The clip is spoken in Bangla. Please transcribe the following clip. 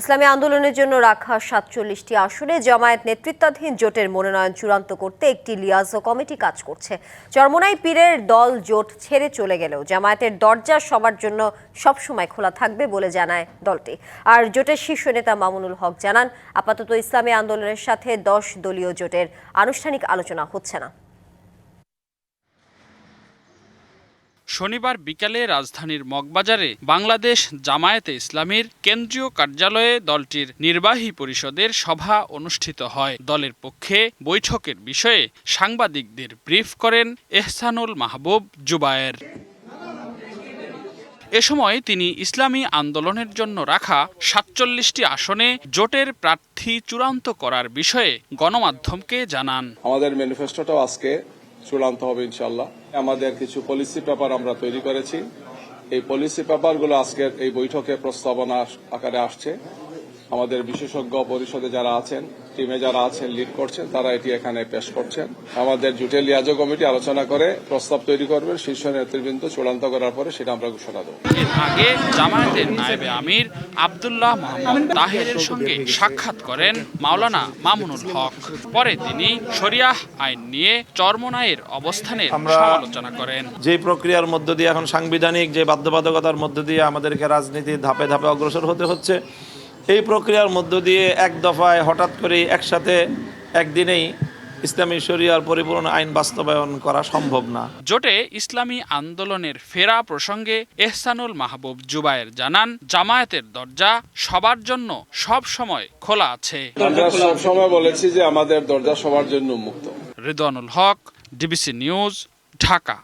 ইসলামী আন্দোলনের জন্য রাখা সাতচল্লিশটি আসনে জামায়াত নেতৃত্বাধীন জোটের মনোনয়ন চূড়ান্ত করতে একটি লিয়াজো কমিটি কাজ করছে। চরমোনাই পীরের দল জোট ছেড়ে চলে গেলেও জামায়াতের দরজা সবার জন্য সবসময় খোলা থাকবে বলে জানায় দলটি। আর জোটের শীর্ষ নেতা মামুনুল হক জানান, আপাতত ইসলামী আন্দোলনের সাথে দশ দলীয় জোটের আনুষ্ঠানিক আলোচনা হচ্ছে না। শনিবার বিকালে রাজধানীর মগবাজারে বাংলাদেশ জামায়াতে ইসলামীর কেন্দ্রীয় কার্যালয়ে দলটির নির্বাহী পরিষদের সভা অনুষ্ঠিত হয়। দলের পক্ষে বৈঠকের বিষয়ে সাংবাদিকদের ব্রিফ করেন এহসানুল মাহবুব জুবায়ের। এ সময় তিনি ইসলামী আন্দোলনের জন্য রাখা সাতচল্লিশটি আসনে জোটের প্রার্থী চূড়ান্ত করার বিষয়ে গণমাধ্যমকে জানান। আমাদের ম্যানিফেস্টোটাও আজকে চূড়ান্ত হবে ইনশাল্লাহ আমাদের কিছু পলিসি পেপার আমরা তৈরি করেছি। এই পলিসি পেপারগুলো আজকের এই বৈঠকে প্রস্তাবনা আকারে আসছে। আমাদের বিশেষজ্ঞ পরিষদে যারা আছেন টিমে যারা আছেন লিড করছেন তারা এটি এখানে পেশ করছেন। আমাদের জুটের লিয়াজো কমিটি আলোচনা করে প্রস্তাব তৈরি করবেন শীর্ষ নেতৃবৃন্দ চূড়ান্ত করার পরে সেটা আমরা ঘোষণা দেবো। আগে জামায়াতের নায়েবে আমির আব্দুল্লাহ মোহাম্মদ তাহেরের সঙ্গে সাক্ষাৎ করেন মাওলানা মামুনুল হক। পরে তিনি শরিয়াহ আইন নিয়ে চরমনায়ের অবস্থানের আমরা- সমালোচনা করেন। যে প্রক্রিয়ার মধ্য দিয়ে এখন সাংবিধানিক যে বাধ্যবাধকতার মধ্য দিয়ে আমাদেরকে রাজনীতি ধাপে ধাপে অগ্রসর হতে হচ্ছে এই প্রক্রিয়ার মধ্য দিয়ে এক দফায় হঠাৎ করে একসাথে একদিনেই ইসলামী শরিয়ার পরিপূর্ণ আইন বাস্তবায়ন করা সম্ভব না। জোটে ইসলামী আন্দোলনের ফেরা প্রসঙ্গে এহসানুল মাহবুব জুবায়ের জানান জামায়াতের দরজা সবার জন্য সব সময় খোলা আছে। আমরা সবসময় বলেছি যে আমাদের দরজা সবার জন্য উন্মুক্ত রিদওয়ানুল হক ডিবিসি নিউজ ঢাকা।